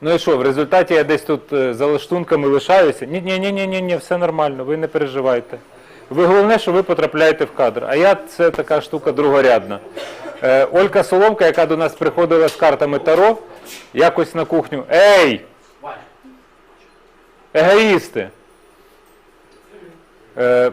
Ну і що, в результаті я десь тут е, за лаштунками лишаюся? Ні, ні, ні, ні, все нормально, ви не переживайте. Ви головне, що ви потрапляєте в кадр. А я це така штука другорядна. Е, Олька Соломка, яка до нас приходила з картами Таро, якось на кухню. Ей! Егоїсти! Е,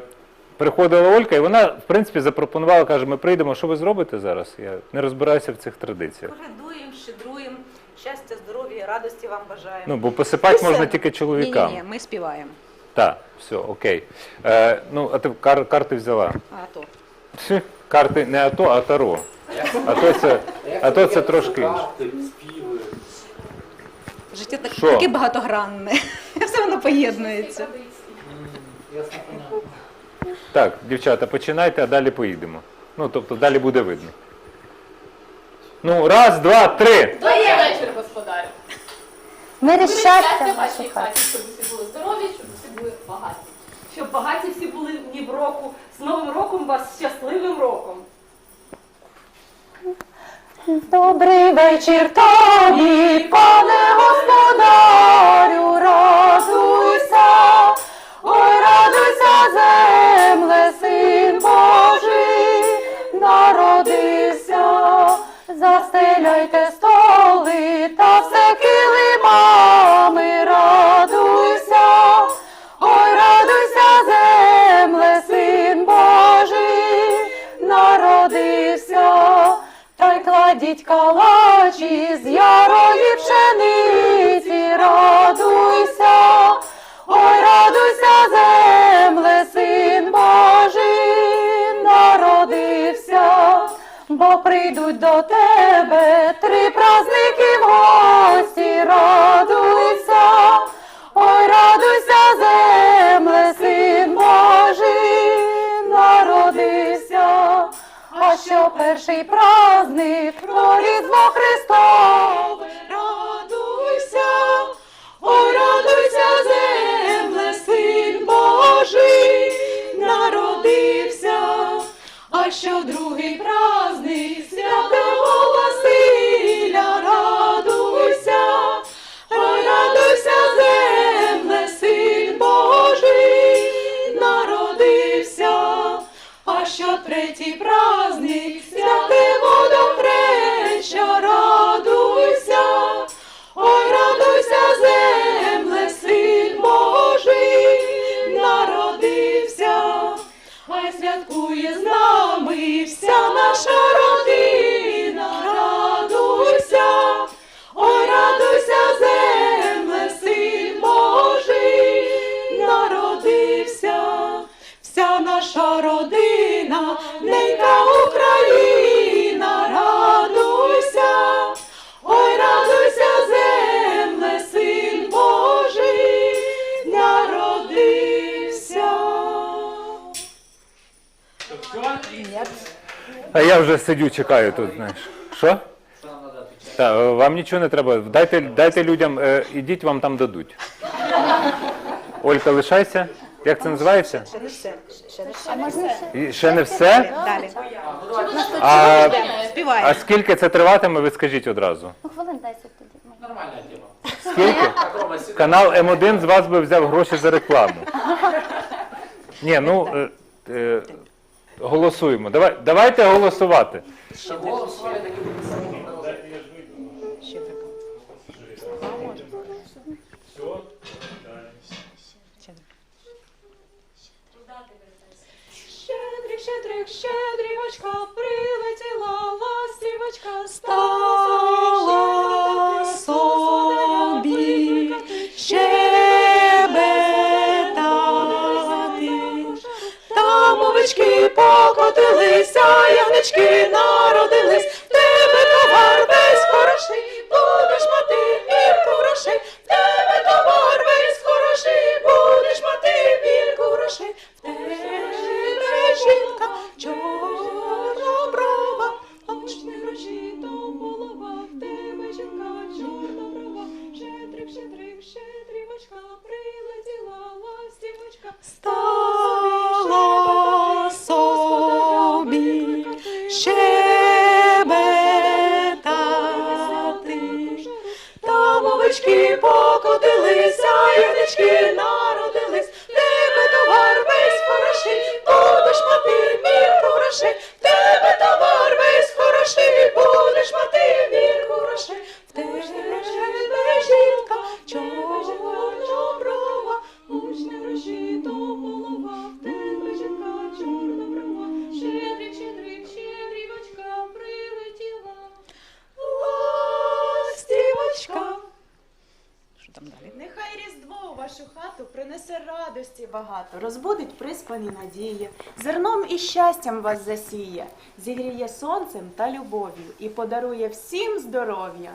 приходила Олька, і вона, в принципі, запропонувала, каже, ми прийдемо, що ви зробите зараз? Я не розбираюся в цих традиціях. Колядуємо, щедруємо, щастя, здоров'я, радості вам бажаємо. Ну, бо посипати можна тільки чоловікам. Ні-ні-ні, ми співаємо. Так, все, окей. Е, ну, а ти кар- карти взяла. А то. Карти не АТО, а Таро. А то це, а то це трошки інше. Карти, співи. Життя так, Що? таке багатогранне. Все воно поєднується. Ясно, понятно. Так, дівчата, починайте, а далі поїдемо. Ну, тобто далі буде видно. Ну, раз, два, три. Мири щастя в в вашій хаті. щоб всі були здорові, щоб всі були багаті. Щоб багаті всі були ні в року. З Новим роком вас щасливим роком. Добрий вечір тобі, пане господарю, радуйся, ой, радуйся, земле, син Божий, народився, застеляйте Кладіть калачі з ярої пшениці, радуйся, ой, радуйся, земле, син Божий, народився, бо прийдуть до тебе три праздники в гості, радуйся, ой, радуйся, земле, син що перший праздник про Різдво Христове, радуйся, о, радуйся, земле, син Божий, народився, а що другий праздник святкує з нами вся наша А я вже сидю, чекаю тут, знаєш. Що? Е, вам нічого не треба. Дайте, дайте людям, е, ідіть, вам там дадуть. Олька, лишайся. Як це називається? Ще не все. Ще не все. А можна ще? І Ще не все? Далі. А. А, а Співаємо. скільки це триватиме, ви скажіть одразу. Ну, хвилин 10 тоді. Нормальна тема. Скільки? Канал М1 з вас би взяв гроші за рекламу. Ні, ну е, е, голосуємо. Давай, давайте голосувати. Ще голос w розбудить приспані надії, зерном і щастям вас засіє, зігріє сонцем та любов'ю і подарує всім здоров'я.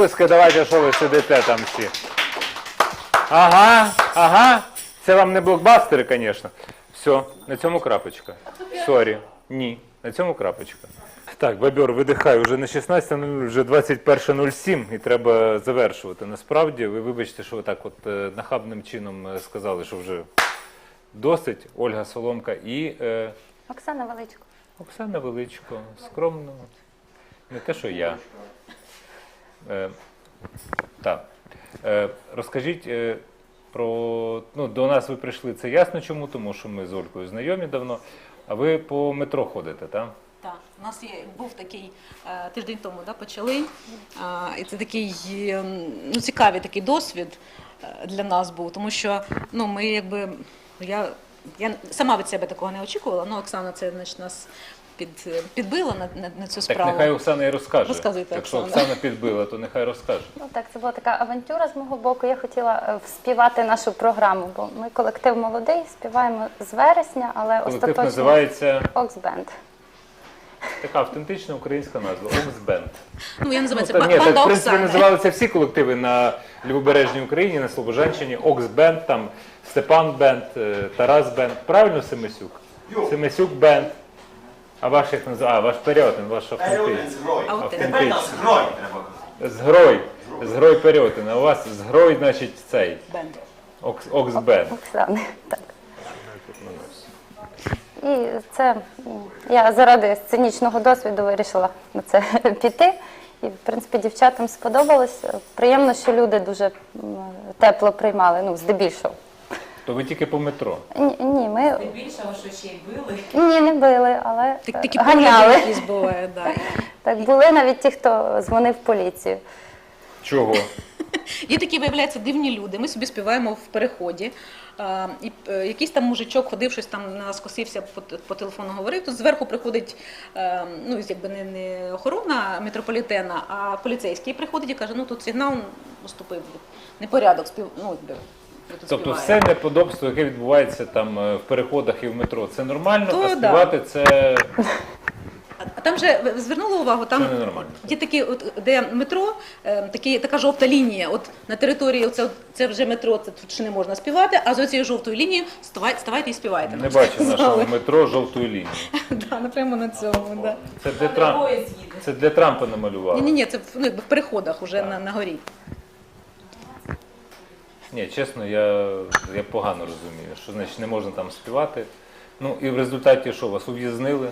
Ну давайте, що ви сидите там всі. Ага, ага. Це вам не блокбастери, звісно. Все, на цьому крапочка. Сорі. Ні, на цьому крапочка. Так, бабьор, видихай, вже не 16.00, вже 21.07 і треба завершувати. Насправді, ви вибачте, що ви так от е, нахабним чином е, сказали, що вже досить. Ольга Соломка і е, Оксана Величко. Оксана Величко, скромно, не те, що я. Е, так. Е, розкажіть е, про. Ну, до нас ви прийшли, це ясно чому, тому що ми з Олькою знайомі давно. А ви по метро ходите, так? Так, у нас є, був такий тиждень тому, да, почали. І це такий е, ну, цікавий такий досвід для нас був, тому що ну, ми якби. Я, я сама від себе такого не очікувала, ну Оксана це значить, нас під, підбила на, на, на цю Так справу. нехай Оксана і розкаже. Розказуйте, Якщо Оксана. Оксана підбила, то нехай розкаже. Ну так, це була така авантюра з мого боку. Я хотіла е, вспівати нашу програму, бо ми колектив молодий, співаємо з вересня, але Колектив остаточно називається Оксбенд. така автентична українська назва Оксбенд. Ну, я називаю це Ну, та ні, так, в принципі, називалися всі колективи на Лівобережній Україні, на Слобожанщині, Оксбенд, там Степан Бенд, е, Тарас Бенд. Правильно Семисюк? Семисюк Бенд. А ваш як називається? А, ваш Періотин, ваш автентичний. Аутен. Автентичний. Грой треба. Згрой. Згрой Періотин. А у вас згрой, значить, цей. Бенд. Окс, Оксбенд. Оксани. Так. І це м, я заради сценічного досвіду вирішила на це піти. І, в принципі, дівчатам сподобалось. Приємно, що люди дуже м, тепло приймали, ну, здебільшого. То ви тільки по метро. Ні, ні, ми Більшого, що ще й били. ні, не били, але Так, е, такі ганяли. якісь бувають, да. Так були навіть ті, хто дзвонив в поліцію. Чого? Є такі, виявляються, дивні люди. Ми собі співаємо в переході. А, і е, якийсь там мужичок ходив, щось там на нас скосився, по, по телефону говорив. Тут зверху приходить е, ну, якби не, не охорона метрополітена, а поліцейський приходить і каже: ну тут сигнал наступив, непорядок, спів, ну, якби, Тобто все неподобство, яке відбувається там е, в переходах і в метро, це нормально, То а да. співати це, А там же ви звернули увагу, там ненормально. Є такі, от де метро, е, такі, така жовта лінія. От на території це, це вже метро, це тут ще не можна співати, а з цією жовтою лінією ставайте, ставайте і співайте. Не бачу нашого метро жовтої лінії. Да, напрямо на цьому. Да. Це для Трампа. Це для Трампа намалювали. Ні, ні, ні, це в- ну, якби в переходах уже на, на горі. Ні, чесно, я, я погано розумію, що значить не можна там співати. Ну і в результаті що, вас ув'язнили?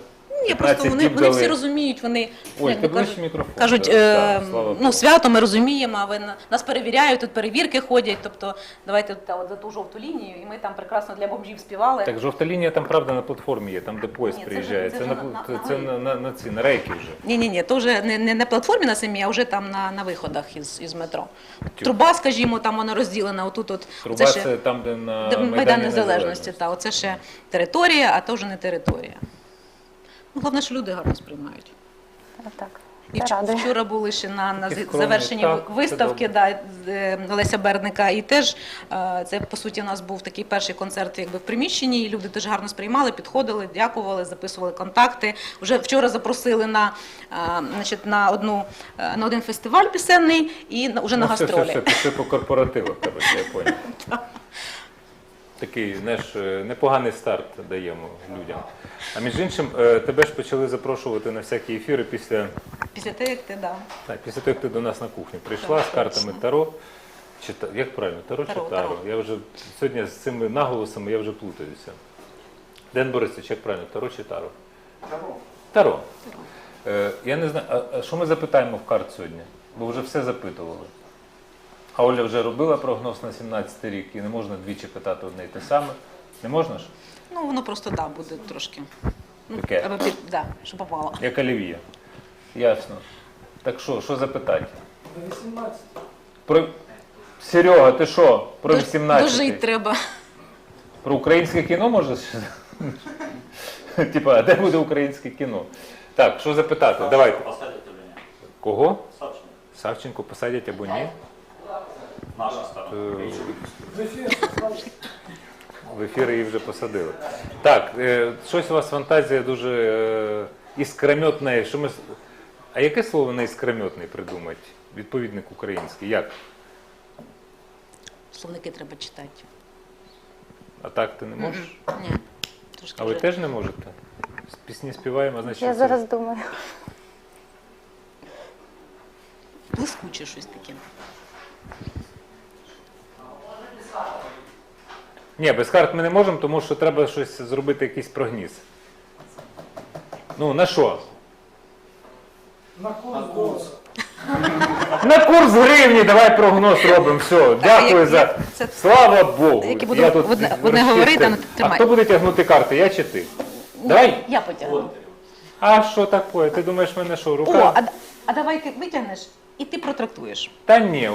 Ні, просто вони, вони всі розуміють, вони Ой, якби ти кажуть, мікрофон. кажуть е, ну свято ми розуміємо, а ви на- нас перевіряють, тут перевірки ходять. Тобто давайте та, от, за ту жовту лінію, і ми там прекрасно для бомжів співали. Так, жовта лінія там правда на платформі є, там де поїзд Ні, це приїжджає. Це, це на, на- це, на це на, на, на ці, на рейки вже. Ні, ні, ні, то вже не, не на платформі на самій, а вже там на, на виходах із, із метро. Труба, скажімо, там вона розділена. Отут от Труба це там, де на де Майдан Незалежності. Та оце ще територія, а то вже не територія. Ну, головне, що люди гарно сприймають. Так. І Це радує. вчора були ще на, на Такі скромні, завершенні так, це виставки да, з, е, Олеся Берника. І теж е, це по суті у нас був такий перший концерт якби в приміщенні. І люди дуже гарно сприймали, підходили, дякували, записували контакти. Вже вчора запросили на, е, значить, на одну е, на один фестиваль пісенний і на, уже на Ну, все, гастролі. все, все, пішли по корпоративах, коротше, я поняв. Такий, знаєш, е, непоганий старт даємо людям. А між іншим, е, тебе ж почали запрошувати на всякі ефіри після, Після того, як ти да. так, після того, як ти до нас на кухню прийшла Так, з картами точно. Таро. Чи, та- як правильно, Таро, Таро, чи Таро? Таро. Я вже сьогодні з цими наголосами я вже плутаюся. Ден Борисович, як правильно, Таро чи Таро? Таро. Таро. Е, я не знаю, а, а що ми запитаємо в карт сьогодні? Бо вже все запитували. А Оля вже робила прогноз на 17 рік і не можна двічі питати одне і те саме. Не можна ж? Ну воно просто да, буде трошки. Ну, Таке. аби під, да, щоб попало. Як олів'є. Ясно. Так що, що запитати? Про... Серега, ти що? Про До- 18? Дожить треба. Про українське кіно можеш? Типа, а де буде українське кіно? Так, що запитати? Давайте. Посадять или нет? Кого? Савченко. Савченко посадять або ні? Наша сторона. Е, В ефір її вже посадили. Так, е, щось у вас фантазія дуже е, іскрометна. Що ми... с- А яке слово на іскрометний придумати? Відповідник український. Як? Словники треба читати. А так ти не можеш? Ні. Трошки А ви вже. теж не можете? Пісні співаємо, а значить. Я це- зараз думаю. блискуче щось таке. Ні, без карт ми не можемо, тому що треба щось зробити, якийсь прогніз. Ну, на що? На курс. На курс гривні, давай прогноз робимо. Все, дякую як- за. як це- Слава Богу. Як я буду Я тут в одне- в одне розчистив. говорити, а ну, А тримай. хто буде тягнути карти, я чи ти? Давай. Я потягну. А що таке? Ти думаєш, в мене що, О, рука? а, а давай ти витягнеш і ти протрактуєш. Та ні,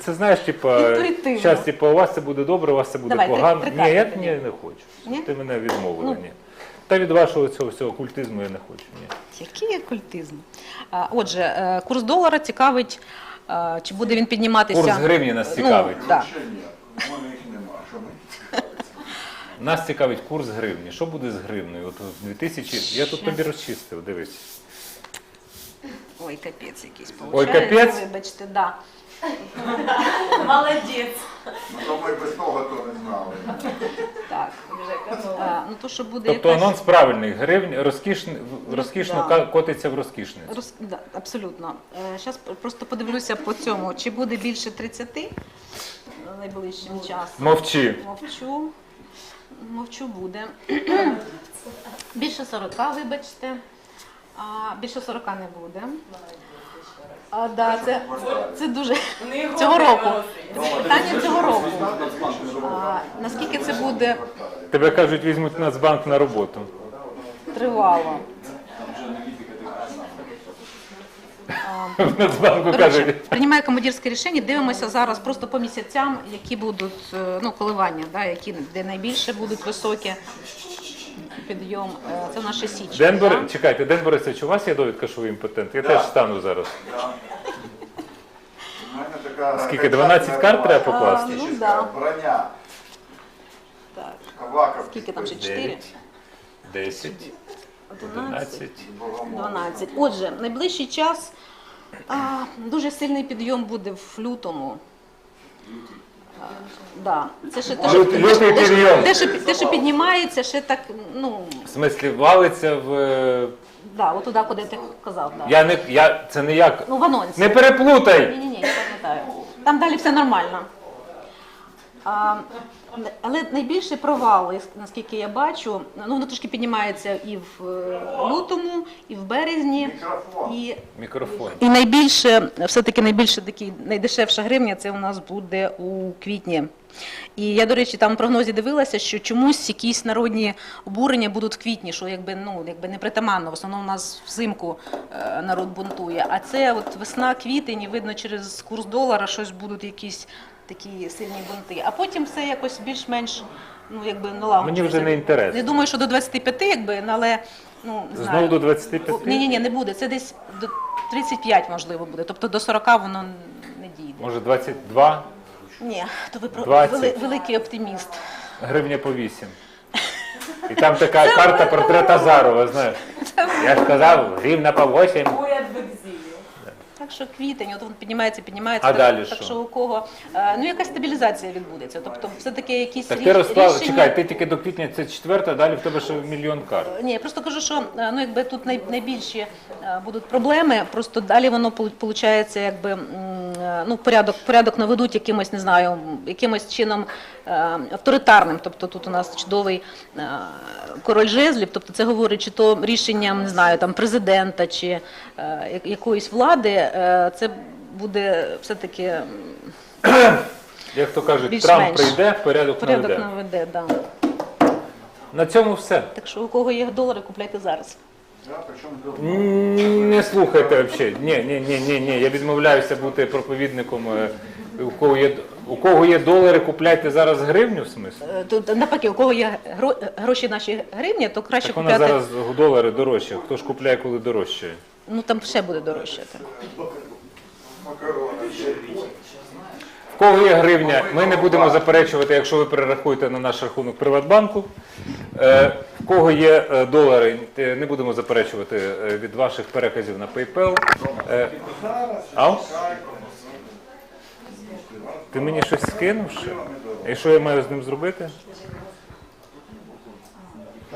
це знаєш, типа, Інтуїтивно. зараз, типа, у вас це буде добре, у вас це буде Давай, три- погано. три ні, я ні, не хочу. Ні? Ти мене відмовила, Ну. ні. Та від вашого цього всього культизму я не хочу. Ні. Який є культизм? А, Отже, е, курс долара цікавить, е, чи буде він підніматися. Курс гривні нас цікавить. Ну, да. Нас цікавить курс гривні. Що буде з гривнею? От в 2000... Я тут тобі розчистив, дивись. Ой, капець якийсь получається. Ой, капець? Вибачте, да. Молодець. Ну, ми без того то не знали. Так. А, ну то, що буде Тобто якась... анонс правильний. Гривня розкішн... розкішно да. ка- котиться в розкішницю. Роз... Да, абсолютно. Зараз просто подивлюся по цьому, чи буде більше 30 найближчим часом. Мовчи. Мовчу. Мовчу буде. більше 40, вибачте. А, більше 40 не буде. А, да, це, це дуже цього року. Питання цього року. А, наскільки це буде Тебе кажуть, візьмуть Нацбанк на роботу. тривало? А, Нацбанку Коротше, кажуть. приймає командирське рішення, дивимося зараз просто по місяцям, які будуть е, ну, коливання, да, які, де найбільше будуть високі підйом. Е, Це наше січень. Ден да? Бори- чекайте, Ден Борисович, у вас є довідка, що ви імпотент? Я теж стану зараз. У мене така Скільки, 12 карт треба покласти? А, ну, да. броня. Так. Скільки там ще? 4? 9, 10, 11. 12. Отже, найближчий час а, дуже сильний підйом буде в лютому. Да. Це ще те, що, Лютий- лютий те, що- те, що, те, що піднімається, ще так, ну, В смислі, валиться в. е, да, от туди, куди ти казав. Да. Я не я це не як. Ну, в анонсі. Не переплутай! Ні, ні, ні, я пам'ятаю. Там далі все нормально. А, але найбільший провал, наскільки я бачу, ну воно трошки піднімається і в е, лютому, і в березні. І, Мікрофон. і найбільше, все-таки найбільше такий найдешевша гривня це у нас буде у квітні. І я, до речі, там в прогнозі дивилася, що чомусь якісь народні обурення будуть в квітні, що якби ну якби не притаманно. В основному у нас взимку е, народ бунтує. А це от весна, квітень, і видно через курс долара щось будуть якісь такі сильні бунти. А потім все якось більш-менш ну якби налагоджується. Мені вже не інтересно. Не думаю, що до 25, якби, ну, але ну не знаю. Знову до 25? Ні, ні, ні, не буде. Це десь до 35 можливо буде. Тобто до 40 воно не дійде. Може 22? Ні, то ви про 20. вели- великий оптиміст. Гривня по 8. І там така карта портрет Азарова, знаєш. Я ж казав, гривна по 8. Так що квітень, от він піднімається, піднімається. А так, далі так що? що у кого е, ну якась стабілізація відбудеться. Тобто, все таки якісь Так ріш- ти розклав, рішення- чекай, ти тільки до квітня це четверта, а далі в тебе ще мільйон карт. Ні, я просто кажу, що е, ну якби тут найбільші е, будуть проблеми, просто далі воно виходить, якби е, ну порядок порядок наведуть якимось, не знаю, якимось чином е, авторитарним. Тобто тут у нас чудовий е, король жезлів, тобто це говорить, чи то рішенням не знаю, там президента чи е, якоїсь влади, це буде все таки Як то кажуть, Трамп прийде, порядок, порядок наведе. наведе. Да. На цьому все. Так що у кого є долари, купляйте зараз. Не слухайте взагалі. Ні, ні, ні, ні, ні. Я відмовляюся бути проповідником. е, У кого є у кого є долари, купляйте зараз гривню в смислі. Е, Тут навпаки, у кого є гро- гроші наші гривні, то краще Так вона купляти. зараз долари дорожче. Хто ж купляє, коли дорожче? Ну там ще буде дорожчати. макарони. В кого є гривня, ми не будемо заперечувати, якщо ви перерахуєте на наш рахунок Приватбанку. Е, В кого є е, долари, е, не будемо заперечувати від ваших переказів на PayPal. Е? Ти мені щось скинув? І що я маю з ним зробити?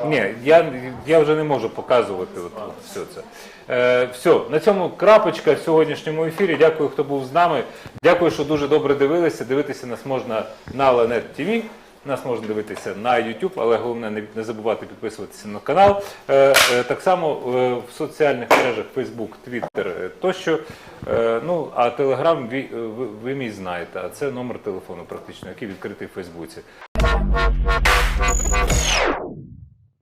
Ні, я, я вже не можу показувати от, от все це. Е, все, на цьому крапочка в сьогоднішньому ефірі. Дякую, хто був з нами. Дякую, що дуже добре дивилися. Дивитися нас можна на Lanet TV. Нас можна дивитися на YouTube, але головне не, не забувати підписуватися на канал. Е, е, так само е, в соціальних мережах Facebook, Twitter е, тощо. Е, ну, а Telegram ви, ви, ви мій знаєте, а це номер телефону практично, який відкритий в Фейсбуці.